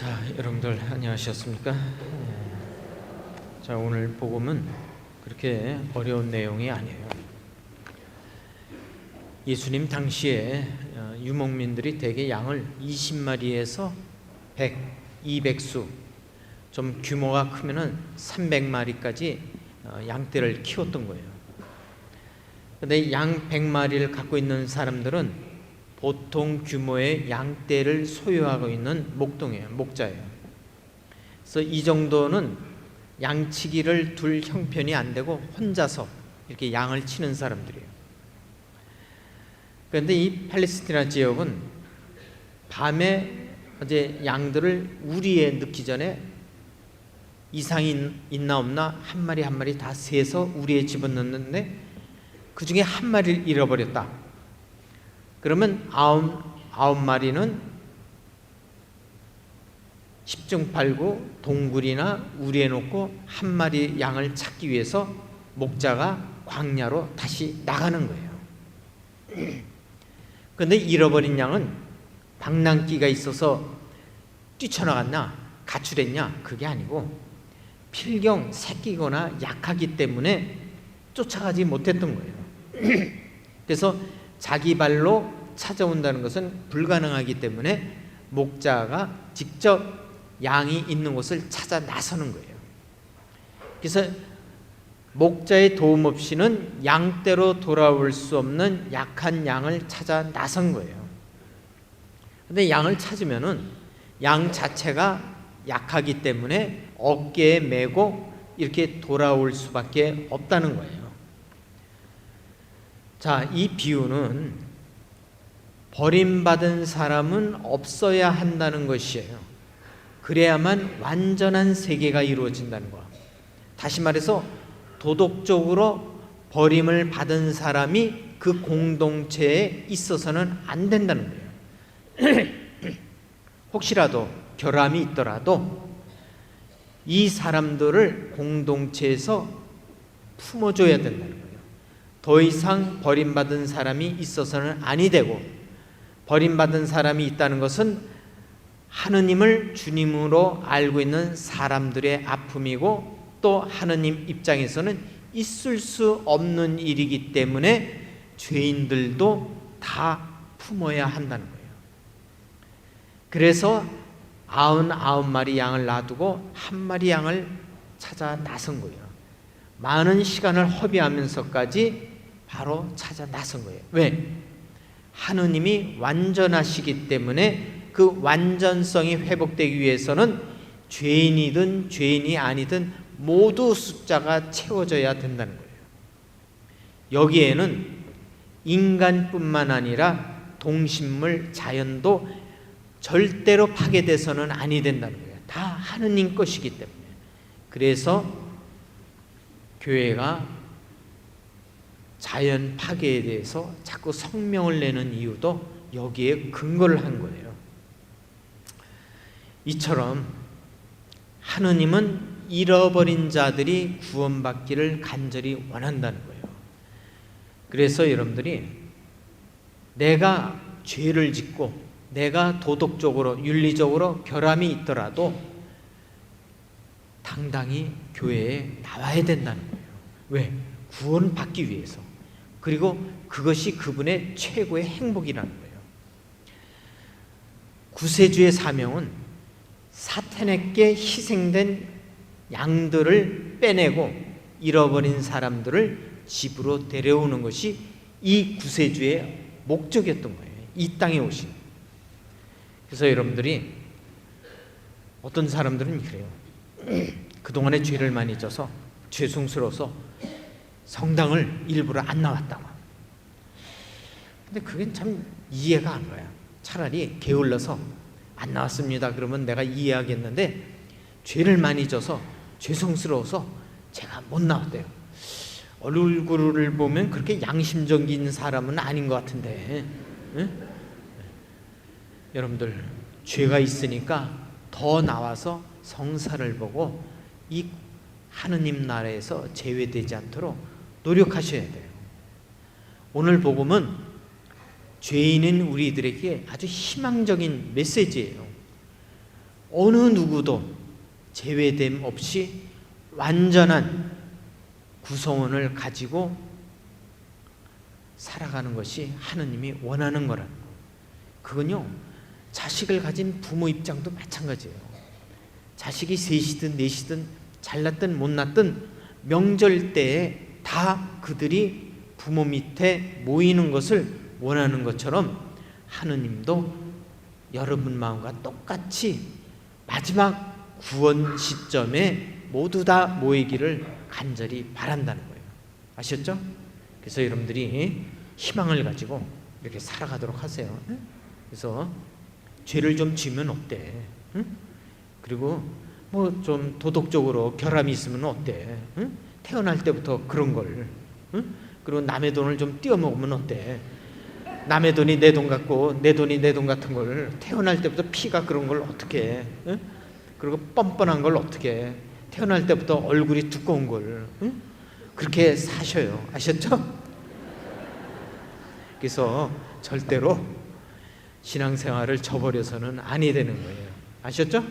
자, 여러분들 안녕하셨습니까? 예. 자, 오늘 복음은 그렇게 어려운 내용이 아니에요. 예수님 당시에 어, 유목민들이 대개 양을 20마리에서 100, 200수, 좀 규모가 크면은 300마리까지 어, 양떼를 키웠던 거예요. 근데 양 100마리를 갖고 있는 사람들은 보통 규모의 양떼를 소유하고 있는 목동이에요. 목자예요. 그래서 이 정도는 양치기를 둘 형편이 안 되고 혼자서 이렇게 양을 치는 사람들이에요. 그런데 이 팔레스티나 지역은 밤에 어제 양들을 우리에 넣기 전에 이상이 있나 없나 한 마리 한 마리 다 세서 우리에 집어넣는데 그 중에 한 마리를 잃어버렸다. 그러면 아홉, 아홉 마리는 십중 팔구 동굴이나 우리에 놓고 한 마리 양을 찾기 위해서 목자가 광야로 다시 나가는 거예요. 그런데 잃어버린 양은 방랑기가 있어서 뛰쳐나갔나 가출했냐 그게 아니고 필경 새끼거나 약하기 때문에 쫓아가지 못했던 거예요. 그래서 자기 발로 찾아온다는 것은 불가능하기 때문에 목자가 직접 양이 있는 곳을 찾아 나서는 거예요. 그래서 목자의 도움 없이는 양떼로 돌아올 수 없는 약한 양을 찾아 나선 거예요. 근데 양을 찾으면은 양 자체가 약하기 때문에 어깨에 메고 이렇게 돌아올 수밖에 없다는 거예요. 자, 이 비유는 버림받은 사람은 없어야 한다는 것이에요. 그래야만 완전한 세계가 이루어진다는 거. 다시 말해서 도덕적으로 버림을 받은 사람이 그 공동체에 있어서는 안 된다는 거예요. 혹시라도 결함이 있더라도 이 사람들을 공동체에서 품어줘야 거예요. 더 이상 버림받은 사람이 있어서는 아니 되고 버림받은 사람이 있다는 것은 하느님을 주님으로 알고 있는 사람들의 아픔이고 또 하느님 입장에서는 있을 수 없는 일이기 때문에 죄인들도 다 품어야 한다는 거예요. 그래서 아흔 아홉 마리 양을 놔두고 한 마리 양을 찾아 나선 거예요. 많은 시간을 허비하면서까지 바로 찾아 나선 거예요. 왜? 하느님이 완전하시기 때문에 그 완전성이 회복되기 위해서는 죄인이든 죄인이 아니든 모두 숫자가 채워져야 된다는 거예요. 여기에는 인간뿐만 아니라 동식물, 자연도 절대로 파괴돼서는 아니 된다는 거예요. 다 하느님 것이기 때문에. 그래서 교회가 자연 파괴에 대해서 자꾸 성명을 내는 이유도 여기에 근거를 한 거예요. 이처럼 하느님은 잃어버린 자들이 구원받기를 간절히 원한다는 거예요. 그래서 여러분들이 내가 죄를 짓고 내가 도덕적으로 윤리적으로 결함이 있더라도 당당히 교회에 나와야 된다는 거예요. 왜? 구원받기 위해서. 그리고 그것이 그분의 최고의 행복이라는 거예요. 구세주의 사명은 사탄에게 희생된 양들을 빼내고 잃어버린 사람들을 집으로 데려오는 것이 이 구세주의 목적이었던 거예요. 이 땅에 오신. 그래서 여러분들이 어떤 사람들은 그래요. 그동안에 죄를 많이 져서 죄송스러워서 성당을 일부러 안 나왔다고. 근데 그게 참 이해가 안 가요. 차라리 게을러서 안 나왔습니다. 그러면 내가 이해하겠는데 죄를 많이 져서 죄송스러워서 제가 못 나왔대요. 얼굴을 보면 그렇게 양심적인 사람은 아닌 것 같은데. 응? 여러분들 죄가 있으니까 더 나와서 성사를 보고 이 하느님 나라에서 제외되지 않도록 노력하셔야 돼요. 오늘 복음은 죄인인 우리들에게 아주 희망적인 메시지예요. 어느 누구도 제외됨 없이 완전한 구성원을 가지고 살아가는 것이 하느님이 원하는 거라. 그건요, 자식을 가진 부모 입장도 마찬가지예요. 자식이 셋이든 넷이든 잘났든 못났든 명절 때에 다 그들이 부모 밑에 모이는 것을 원하는 것처럼 하느님도 여러분 마음과 똑같이 마지막 구원 시점에 모두 다 모이기를 간절히 바란다는 거예요. 아셨죠? 그래서 여러분들이 희망을 가지고 이렇게 살아가도록 하세요. 그래서 죄를 좀 지면 어때? 응? 그리고 뭐 좀 도덕적으로 결함이 있으면 어때? 응? 태어날 때부터 그런 걸. 응? 그리고 남의 돈을 좀 띄어먹으면 어때? 남의 돈이 내 돈 같고 내 돈이 내 돈 같은 걸 태어날 때부터 피가 그런 걸 어떻게 해? 응? 그리고 뻔뻔한 걸 어떻게 해? 태어날 때부터 얼굴이 두꺼운 걸 응? 그렇게 사셔요. 아셨죠? 그래서 절대로 신앙생활을 저버려서는 아니 되는 거예요. 아셨죠?